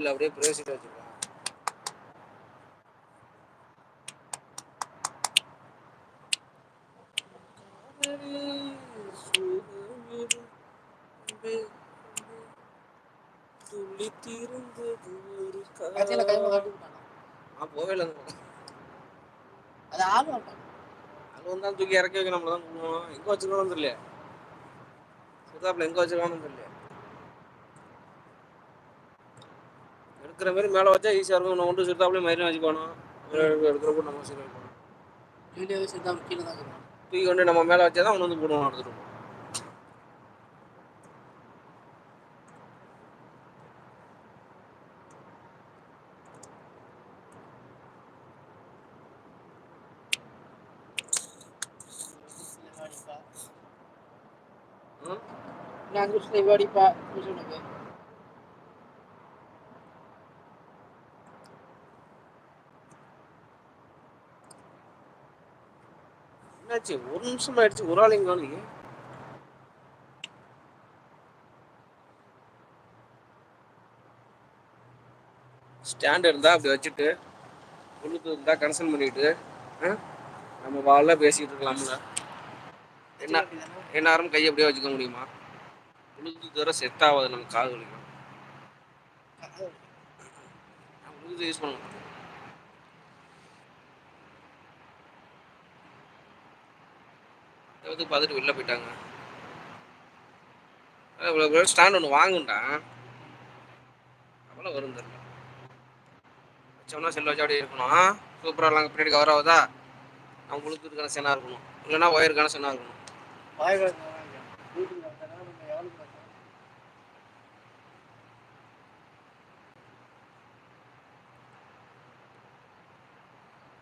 இல்ல அப்படியே விட்டானா நான் போவே இல்லை. அது மாட்டான் அது தூக்கி இறக்கி வைக்க நம்மள தான் எங்க வச்சிருக்கானு தெரியல சித்தாப்புல எங்க வச்சிருக்கானு தெரியல எடுக்கிற மாதிரி மேல வச்சா ஈஸியா இருக்கும். நம்ம ஒன்று சித்தாப்புல மயிலும் வச்சுக்கணும் எடுக்கிறப்போ நம்ம சரி இருக்கணும் வீடியோவே சேர்த்தா கீழே தான் தூக்கி கொண்டு நம்ம மேல வச்சாதான் அவன் வந்து போடுவான் எடுத்துட்டு போவான். அடிப்பா ம்? இன்னும் அஞ்சு நிமிஷத்துல இவ அடிப்பா உனக்கு என்னாச்சு? ஒரு நிமிஷம் ஆயிடுச்சு. ஒரு ஆள் எங்க காணீங்க ஸ்டாண்ட் இருந்தா அப்படி வச்சுட்டு ப்ளூடூத் இருந்தா கனெக்ஷன் பண்ணிட்டு நம்ம வாழ பேசிட்டு இருக்கலாம்ல. என்ன எந்நேரம் கையை அப்படியே வச்சுக்க முடியுமா? உழுது வர செட் ஆகாது நம்ம காது வலிக்கும். உழுது யூஸ் பண்ண வந்து பார்த்துட்டு வெளில போயிட்டாங்க. இவ்வளோ ஸ்டாண்ட் ஒன்று வாங்குண்டா அவ்வளோ வரும் தெரியல. வச்சோம்னா செல் வச்சு அப்படியே இருக்கணும். சூப்பராக எல்லாம் பின்னாடி கவர் ஆகுதா? நம்ம ப்ளூடூத் கனெக்ஷனாக இருக்கணும். இல்லைன்னா ஒயர் கனெக்ஷனாக இருக்கணும்.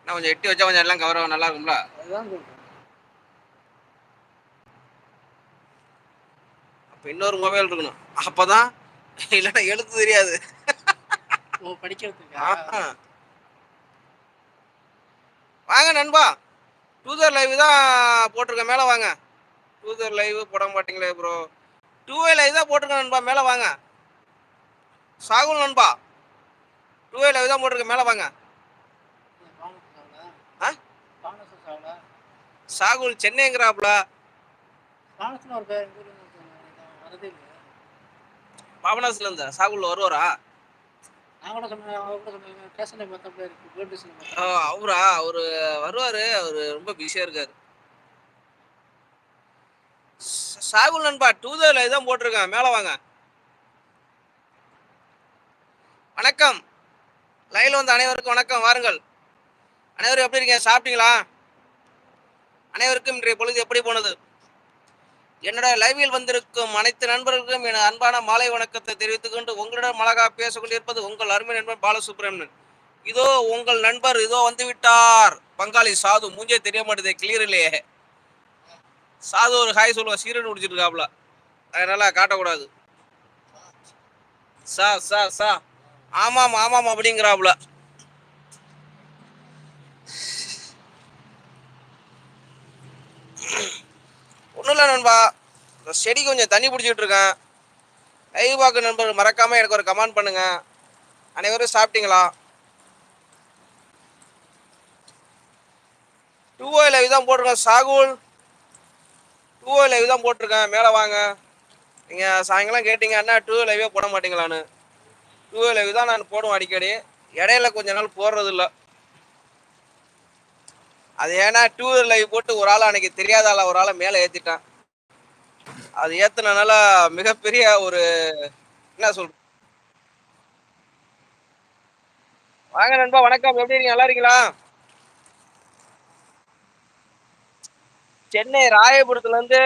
நான் கொஞ்சம் எட்டி வச்சா கொஞ்சம் எல்லாம் கவர் ஆகும் நல்லா இருக்கும்ல? அதுதான் அப்போ இன்னொரு மொபைல் இருக்கணும். அப்பதான் இல்லைன்னா எழுத்து தெரியாது. ஓ படிக்கிறதுக்கா? ஆஹா. வாங்க நண்பா. டூதர் லைவ் தான் போட்டிருக்கேன் மேலே வாங்க. டூதர் லைவ் போட மாட்டீங்களே ப்ரோ டூவே லைவ் தான் போட்டிருக்கேன் நண்பா. மேலே வாங்க. சாகுல் நண்பா. டூவே லைவ் தான் போட்டிருக்கேன் மேலே வாங்க. சாகுல் ஒரு பேர் பாபநாசில் இருந்தா சாகுல் வருவாரா? அவரா அவரு? வருவாரு. அவரு ரொம்ப பிஸியா இருக்காரு. சாகுல் நண்பா டூதர் லைவ் தான் போட்டிருக்கேன். மேலே வாங்க. வணக்கம். லைவ்ல வந்த அனைவருக்கும் வணக்கம். வாருங்கள். அனைவரும் எப்படி இருக்கீங்க? சாப்பிட்டீங்களா? அனைவருக்கும் இன்றைய பொழுது எப்படி போனது? என்னோட லைவில் வந்திருக்கும் அனைத்து நண்பர்களுக்கும் என் அன்பான மாலை வணக்கத்தை தெரிவித்துக் கொண்டு உங்களிடம் அழகாக பேசிக் கொண்டிருப்பது உங்கள் அருமை நண்பன் பாலசுப்ரமணியன். இதோ உங்கள் நண்பர் இதோ வந்து விட்டார் பங்காளி சாது மூஞ்சே தெரிய மாட்டேதே கிளியர் இல்லையே. சாது ஒரு ஹாய் சொல்லுவா சீரன் குடிச்சிட்டு அதனால காட்டக்கூடாது. சா சா சா. ஆமாம் ஆமாம் அப்படிங்கிறாப்புல இல்லை நண்பா. இந்த கொஞ்சம் தண்ணி பிடிச்சிட்டு இருக்கேன். லைவ் பார்க்க நண்பர் மறக்காம எனக்கு ஒரு கமெண்ட் பண்ணுங்க. அனைவரும் சாப்பிட்டீங்களா? டூ ஓ லைவ் தான் போட்டிருக்கேன் சாகுல். டூ ஓ லைவ் தான் போட்டிருக்கேன் மேலே வாங்க. நீங்கள் சாயங்காலம் கேட்டீங்க அண்ணா டூ லைவே போட மாட்டீங்களான்னு. டூ ஓ லைவ் தான் நான் போடுவேன் அடிக்கடி. இடையில கொஞ்ச நாள் போடுறதில்ல. அது ஏன்னா டூ லைவ் போட்டு ஒரு ஆள் அன்னைக்கு தெரியாத ஆளை ஒரு ஆளை மேலே ஏற்றிட்டேன் அது ஏத்துனனால மிகப்பெரிய ஒரு என்ன சொல்ற வாங்க நண்பா வணக்கம். எப்படி இருக்கீங்க? நல்லா இருக்கீங்களா? சென்னை ராயபுரத்துல இருந்து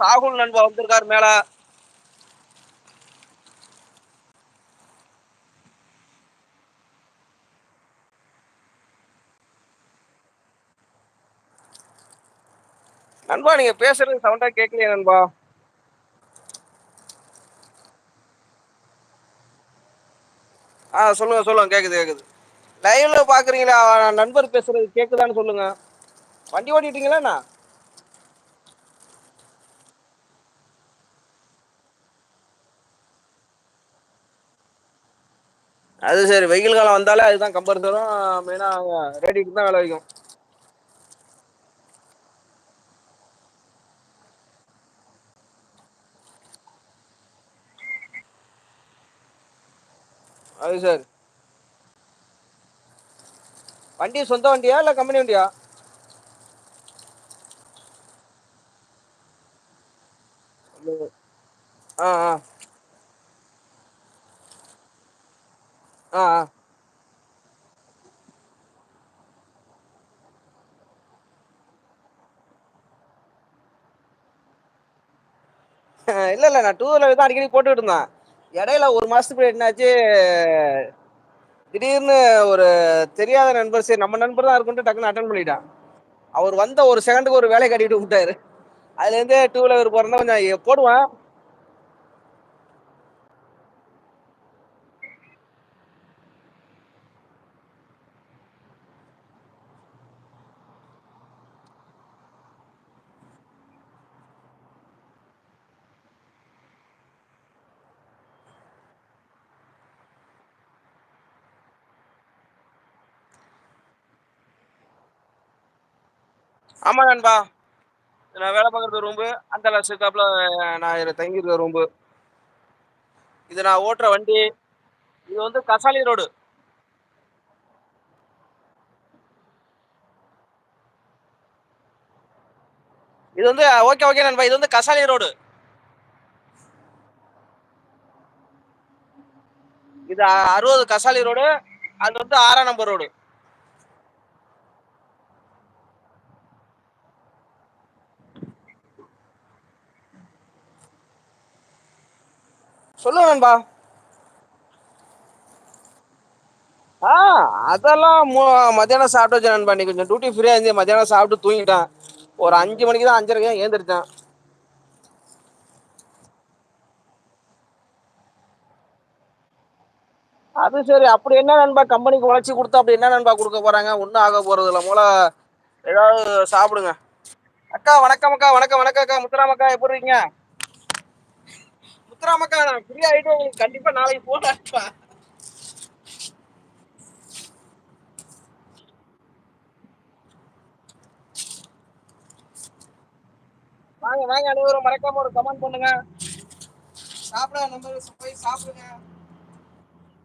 சாகுல் நண்பா வந்திருக்காரு மேல. நண்பா நீங்க பேசுறது சவுண்டா கேட்கலையே நண்பா. ஆ சொல்லுங்க சொல்லுங்க கேக்குது கேக்குது. லைவ்ல பாக்குறீங்களா? நண்பர் பேசுறது கேக்குதான்னு சொல்லுங்க. வண்டி ஓட்டிட்டீங்களா அது சரி வெயில் காலம் வந்தாலே அதுதான் கம்பர் தரும். மெயினா ரேடிக்கு தான் வேலை வைக்கும். அது சார். வண்டி சொந்த வண்டியா இல்ல கம்பெனி வண்டியா? ஆ ஆ. ஆ ஆ. இல்ல இல்ல நான் டூ வீலர் தான் அடிக்கடி போட்டுக்கிட்டு இருந்தேன். இடையில ஒரு மாசத்துக்கு என்னாச்சு? திடீர்னு ஒரு தெரியாத நண்பர் சரி நம்ம நண்பர் தான் இருக்குன்ட்டு டக்குன்னு அட்டன் பண்ணிட்டான். அவர் வந்த ஒரு செகண்டுக்கு ஒரு வேலையை கட்டிட்டு விட்டாரு. அதுல இருந்து டூ வீலர் போறதா கொஞ்சம் போடுவான் போடுவேன். ஆமா நண்பா. நான் வேலை பார்க்கறது ரூம்பு அந்த லட்சத்தாப்புல நான் இதில் தங்கியிருக்க ரூம்பு இது நான் ஓட்டுற வண்டி. இது வந்து கசாலி ரோடு. இது வந்து ஓகே ஓகே நண்பா. இது வந்து கசாலி ரோடு. இது அறுபது கசாலி ரோடு. அது வந்து ஆறாம் நம்பர் ரோடு. சொல்லுங்க நண்பா. ஆ அதெல்லாம் மத்தியானம் சாப்பிட்டு வச்சேன் நண்பா. நீ கொஞ்சம் டியூட்டி ஃப்ரீயாக இருந்து மத்தியானம் சாப்பிட்டு தூங்கிட்டேன். ஒரு அஞ்சு மணிக்கு தான் அஞ்சரைக்கு தான் ஏந்திரிச்சேன். அது சரி. அப்படி என்ன நண்பா? கம்பெனிக்கு உழைச்சி கொடுத்தா அப்படி என்ன நண்பா கொடுக்க போறாங்க? ஒன்றும் ஆக போறது இல்லை. மூல ஏதாவது சாப்பிடுங்க. அக்கா வணக்கம் அக்கா வணக்கம் வணக்கம் அக்கா. முத்துராமக்கா எப்படி இருக்கீங்க? முத்துராமக்கா நான் ஃப்ரீ ஆயிட்டு உங்களுக்கு கண்டிப்பா நாளைக்கு போட்டா வாங்க வாங்க அனைவரும் மறக்காம ஒரு கமெண்ட் பண்ணுங்க. சாப்பிட நம்ம போய் சாப்பிடுங்க.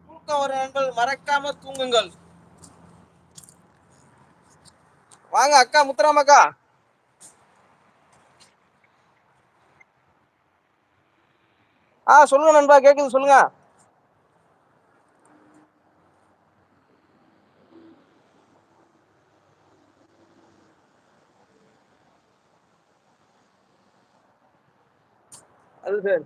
தூக்கம் ஒரு நண்பர்கள் மறக்காம தூங்குங்கள். வாங்க அக்கா முத்துராமக்கா. ஆ சொல்லுங்க நண்பா கேக்குது சொல்லுங்க. அது சார்.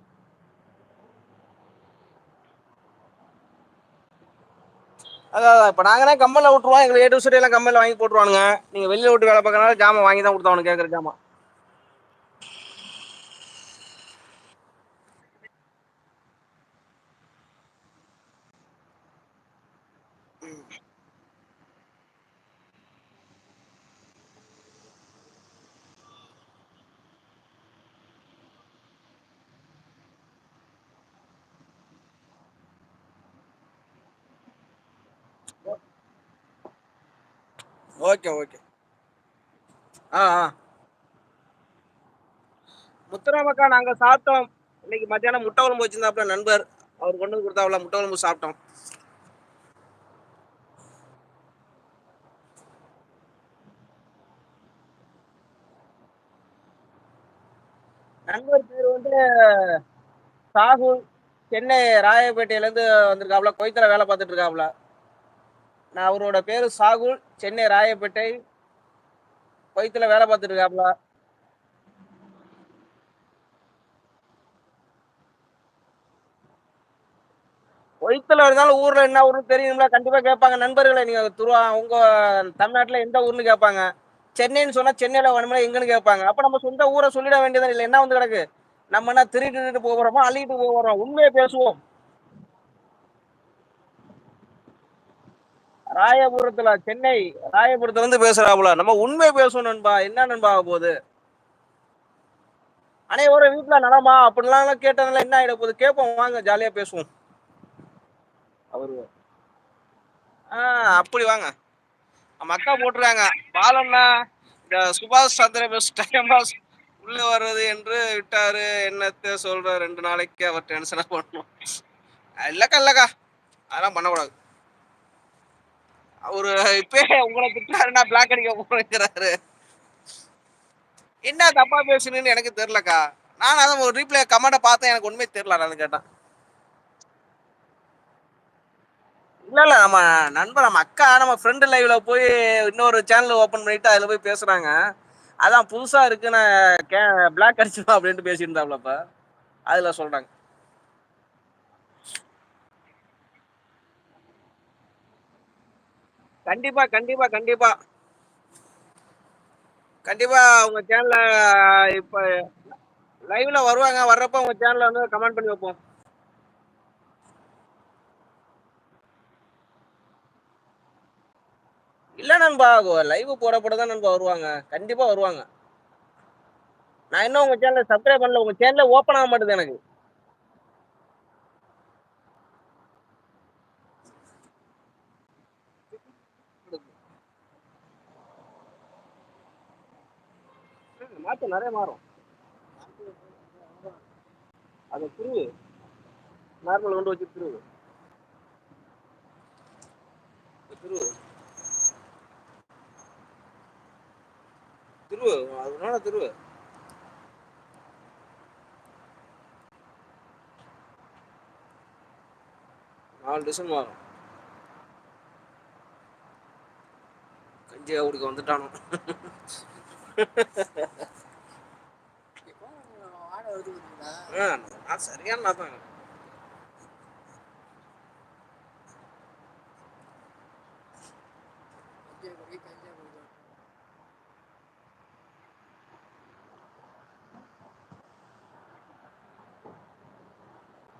அதான் அதான் இப்போ நாங்களே கம்பெனியில் விட்டுருவோம். எங்களுக்கு ஏ டு எல்லாம் கம்பெனியில் வாங்கி போட்டுருவானுங்க. நீங்கள் வெளியில் விட்டு வேலை பார்க்கறனால ஜாமான் வாங்கி தான் கொடுத்தாவணும் கேட்குற ஜாமான். Okay okay. ஆ ஆ. முத்துராமக்கா நாங்கள் சாப்பிட்டோம். இன்னைக்கு மத்தியானம் முட்டை குழம்பு வச்சிருந்தாப்புல நண்பர். அவர் கொண்டு வந்து கொடுத்தாப்புல முட்டை குழம்பு சாப்பிட்டோம். நண்பர் பேர் வந்து சாகுல் சென்னை ராயப்பேட்டையிலேருந்து வந்திருக்காப்புல. கொய்த்தில் வேலை பார்த்துட்டு இருக்காப்புல. நான் அவரோட பேரு சாகுல் சென்னை ராயப்பேட்டை. கொய்த்தில் வேலை பார்த்துட்டு இருக்காப்புல கொய்த்துல இருந்தாலும் ஊர்ல என்ன ஊர்னு தெரியும்ல கண்டிப்பா கேட்பாங்க. நண்பர்களை நீங்க துருவா உங்க தமிழ்நாட்டுல எந்த ஊர்னு கேட்பாங்க. சென்னைன்னு சொன்னா சென்னையில வேணும்னா எங்கன்னு கேட்பாங்க. அப்ப நம்ம சொந்த ஊரை சொல்லிட வேண்டியது இல்லை என்ன வந்து கிடக்கு? நம்ம என்ன திருட்டு போறோமோ அள்ளிட்டு போகிறோம் உண்மையை பேசுவோம். ராயபுரத்துல சென்னை ராயபுரத்துல இருந்து பேசுறாப்புல. நம்ம உண்மை பேசணும் நண்பா. என்ன நண்பா ஆக போகுது? அனைவரும் வீட்டுல நலமா அப்படிலாம் கேட்டதுல என்ன ஆயிட போகுது? கேட்போம். வாங்க ஜாலியா பேசுவோம். அவரு. ஆஹ் அப்படி வாங்க. நம்ம அக்கா போட்டுருக்காங்க. பாலண்ணா இந்த சுபாஷ் சந்திர போஸ் டைம் பாஸ் உள்ள வர்றது என்று விட்டாரு. என்னத்த சொல்ற? ரெண்டு நாளைக்கு அவர் டென்ஷனா பண்ணணும் இல்லக்கா இல்லக்கா. அதெல்லாம் பண்ணக்கூடாது. அவரு இப்பயே உங்களை திட்டாருன்னா பிளாக் அடிக்க போகிறாரு என்ன தப்பா பேசுனேன்னு எனக்கு தெரியலக்கா. நான் அதான் ஒரு ரீப்ளே கமெண்ட்டை பார்த்தேன் எனக்கு ஒண்ணுமே தெரியல நான் கேட்டேன். இல்ல இல்ல நம்ம நண்பர் நம்ம அக்கா நம்ம ஃப்ரெண்டு லைவ்ல போய் இன்னொரு சேனல் ஓபன் பண்ணிட்டு அதுல போய் பேசுறாங்க. அதான் புதுசா இருக்கு நான் கே பிளாக் அடிச்சிடும் அப்படின்ட்டு பேசியிருந்தாப்லப்ப அதுல சொல்றாங்க. கண்டிப்பா கண்டிப்பா கண்டிப்பா. கண்டிப்பா உங்க சேனல்ல இப்ப லைவ்ல வருவாங்க. வர்றப்ப உங்க சேனல்ல வந்து கமெண்ட் பண்ணி வைப்போம். இல்ல நண்பா லைவ் போறப்பட தான் நண்பா வருவாங்க. கண்டிப்பா வருவாங்க. நான் இன்னும் உங்க சேனலை சப்ஸ்கிரைப் பண்ணல. உங்க சேனல் ஓப்பன் ஆக மாட்டேது எனக்கு. மாற்றம் நிறைய மாறும். அது திருவு நார்மல் கொண்டு வச்சு திருவு திருவு திருவு அதனால திருவு நாலு டிசைன் மாறும். கஞ்சியா குடிக்க வந்துட்டானோ? நான் சரியான நான்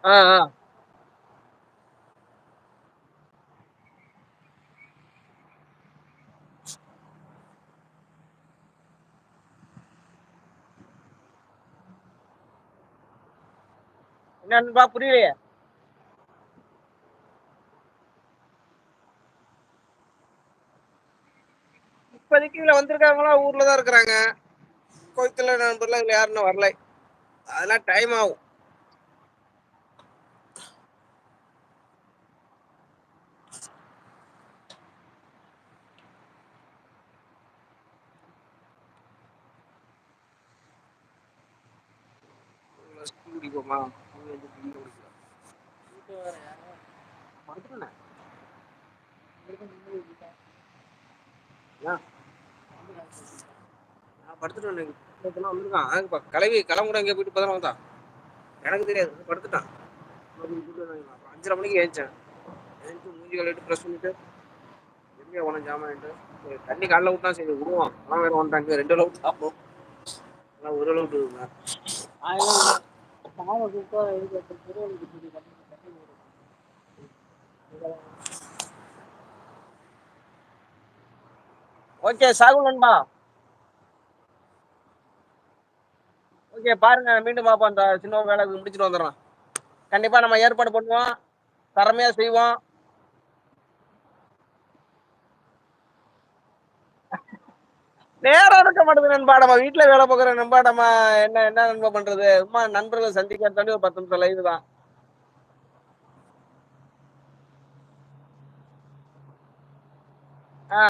ஆ ஆ. நண்பா புரியலையே இப்போதைக்கு இதுல வந்திருக்காங்களா ஊரில் தான் இருக்கிறாங்க. கோயத்தில் நண்பர்லாம் இதுல யாரும் வரல. அதெல்லாம் டைம் ஆகும். டீ படுத்துட்டேன் நான் படுத்துட்டேன் வந்திருக்கான் ஆ, இப்ப கிளம்புட இங்கே போயிட்டு இப்பதான் வந்தான் எனக்கு தெரியாது படுத்துட்டான் அஞ்சரை மணிக்கு ஏஞ்சேன் ஏஞ்சு மூஞ்சி கழுவிட்டு ப்ரெஷ் பண்ணிட்டு எங்கே உனக்கு ஜாமான்ட்டு தண்ணி காலைல விட்டா சரி விடுவான் அதான் வேற வந்துட்டாங்க ரெண்டு அளவு சாப்பிடும் அதான் ஒரு அளவு விட்டுருங்க பாவம் ஓகே சாகுல் நண்பா. ஓகே பாருங்க மீண்டும் பார்ப்போம். அந்த சின்ன வேலை முடிச்சுட்டு வந்துடுறோம் கண்டிப்பா நம்ம ஏற்பாடு பண்ணுவோம். திறமையா செய்வோம். நேரம் இருக்க மாட்டேங்குது நண்பா நம்ம வீட்டுல வேலை பார்க்குற நண்பா நம்ம என்ன என்ன நண்பா பண்றது? சும்மா நண்பர்களை சந்திக்க தாண்டி ஒரு பத்து நிமிஷம் லைவ் தான். ஆ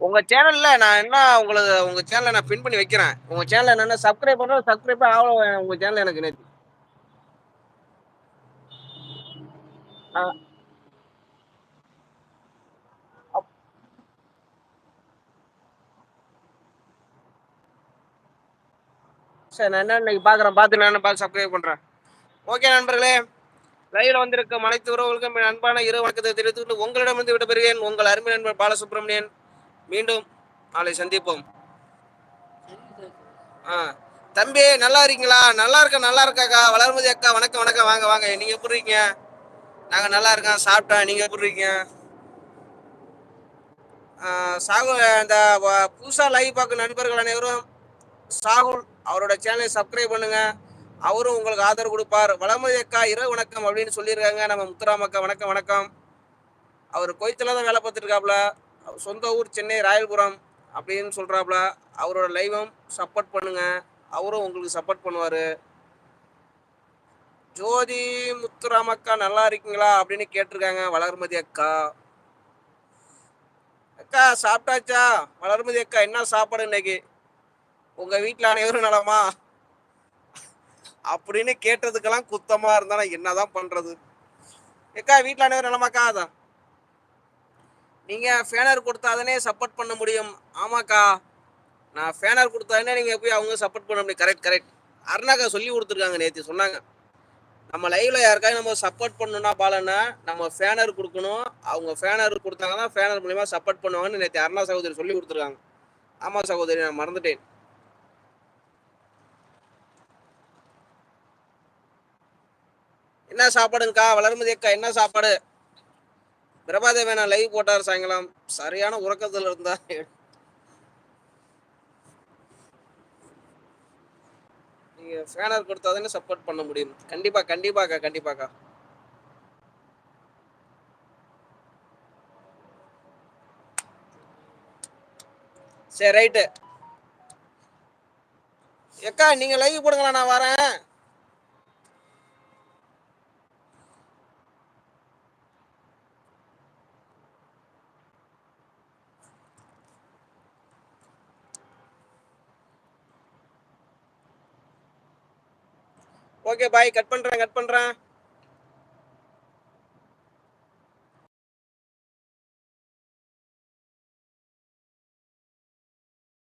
உங்க சேனல்ல நான் என்ன உங்களுக்கு உங்க சேனலை நான் பின் பண்ணி வைக்கிறேன். உங்க சேனல் என்னன்னா சப்ஸ்கிரைப் பண்றது சப்ஸ்கிரைப் ஆகல உங்க சேனல் எனக்கு நேற்று சரி நான் என்ன இன்னைக்கு பார்க்குறேன் பார்த்து நான் பார்த்து சப்ஸ்கிரைப் பண்ணுறேன் ஓகே நண்பர்களே லைவில் வந்திருக்கும் அனைத்து உறவுகளுக்கும் அன்பான இரு வணக்கத்தை தெரிவித்துக்கொண்டு உங்களிடமிருந்து விடைபெறுகிறேன். உங்கள் அருமை நண்பர் பாலசுப்ரமணியன். மீண்டும் நாளை சந்திப்போம். ஆ தம்பி நல்லா இருக்கீங்களா? நல்லா இருக்க நல்லா இருக்காக்கா வளர்மதி அக்கா வணக்கம் வணக்கம். வாங்க வாங்க. நீங்க எப்படி இருக்கீங்க? நாங்க நல்லா இருக்கோம். சாப்பிட்டோம் நீங்க எப்படி இருக்கீங்க? சாகு இந்த வ- புதுசா லைவ் பார்க்கும் நண்பர்கள் அனைவரும் சாகுல் அவரோட சேனலை சப்ஸ்கிரைப் பண்ணுங்க. அவரும் உங்களுக்கு ஆதரவு கொடுப்பார். வளர்மதி அக்கா இரவு வணக்கம் அப்படின்னு சொல்லியிருக்காங்க. நம்ம முத்துராம் அக்கா வணக்கம் வணக்கம். அவர் கொய்த்துல தான் வேலை பார்த்துட்டு அவர் சொந்த ஊர் சென்னை ராயல்புரம் அப்படின்னு சொல்கிறாப்புல அவரோட லைவும் சப்போர்ட் பண்ணுங்க. அவரும் உங்களுக்கு சப்போர்ட் பண்ணுவார். ஜோதி முத்துராம் அக்கா நல்லா இருக்கீங்களா அப்படின்னு கேட்டிருக்காங்க வளர்மதி அக்கா. அக்கா சாப்பிட்டாச்சா? வளர்மதி அக்கா என்ன சாப்பாடு இன்னைக்கு? உங்க வீட்டுல அனைவரும் நலமா? அப்படின்னு கேட்டதுக்கெல்லாம் குத்தமா இருந்தா என்னதான் பண்றது? ஏக்கா வீட்டுல அனைவரும் நலமாக்கா? அதான். நீங்க ஃபேனர் கொடுத்தாதானே சப்போர்ட் பண்ண முடியும். ஆமாக்கா. நான் ஃபேனர் கொடுத்தாதானே நீங்க போய் அவங்க சப்போர்ட் பண்ண முடியும். கரெக்ட் கரெக்ட் அருணாக்கா சொல்லி கொடுத்துருக்காங்க நேற்று சொன்னாங்க. நம்ம லைவ்ல யாருக்காவது நம்ம சப்போர்ட் பண்ணணும்னா பாலன்னா நம்ம ஃபேனர் கொடுக்கணும். அவங்க ஃபேனர் கொடுத்தாங்கன்னா ஃபேனர் மூலியமா சப்போர்ட் பண்ணுவாங்கன்னு நேற்று அருணா சகோதரி சொல்லி கொடுத்துருக்காங்க. ஆமா சகோதரி நான் மறந்துட்டேன். என்ன சாப்பாடுங்கக்கா? வளர்மதி அக்கா என்ன சாப்பாடு? பிரபாதேவி நான் லைவ் போட்டார் சாயங்காலம். சரியான உறக்கத்தில் இருந்தா. நீங்க ஃபேனர் கொடுத்தாதானே சப்போர்ட் பண்ண முடியும். கண்டிப்பா கண்டிப்பாக்கா கண்டிப்பாக்கா. சரி ரைட்டு எக்கா நீங்க லைவ் போடுங்களா நான் வரேன். ஓகே பாய் கட் பண்றேன் கட் பண்றேன்.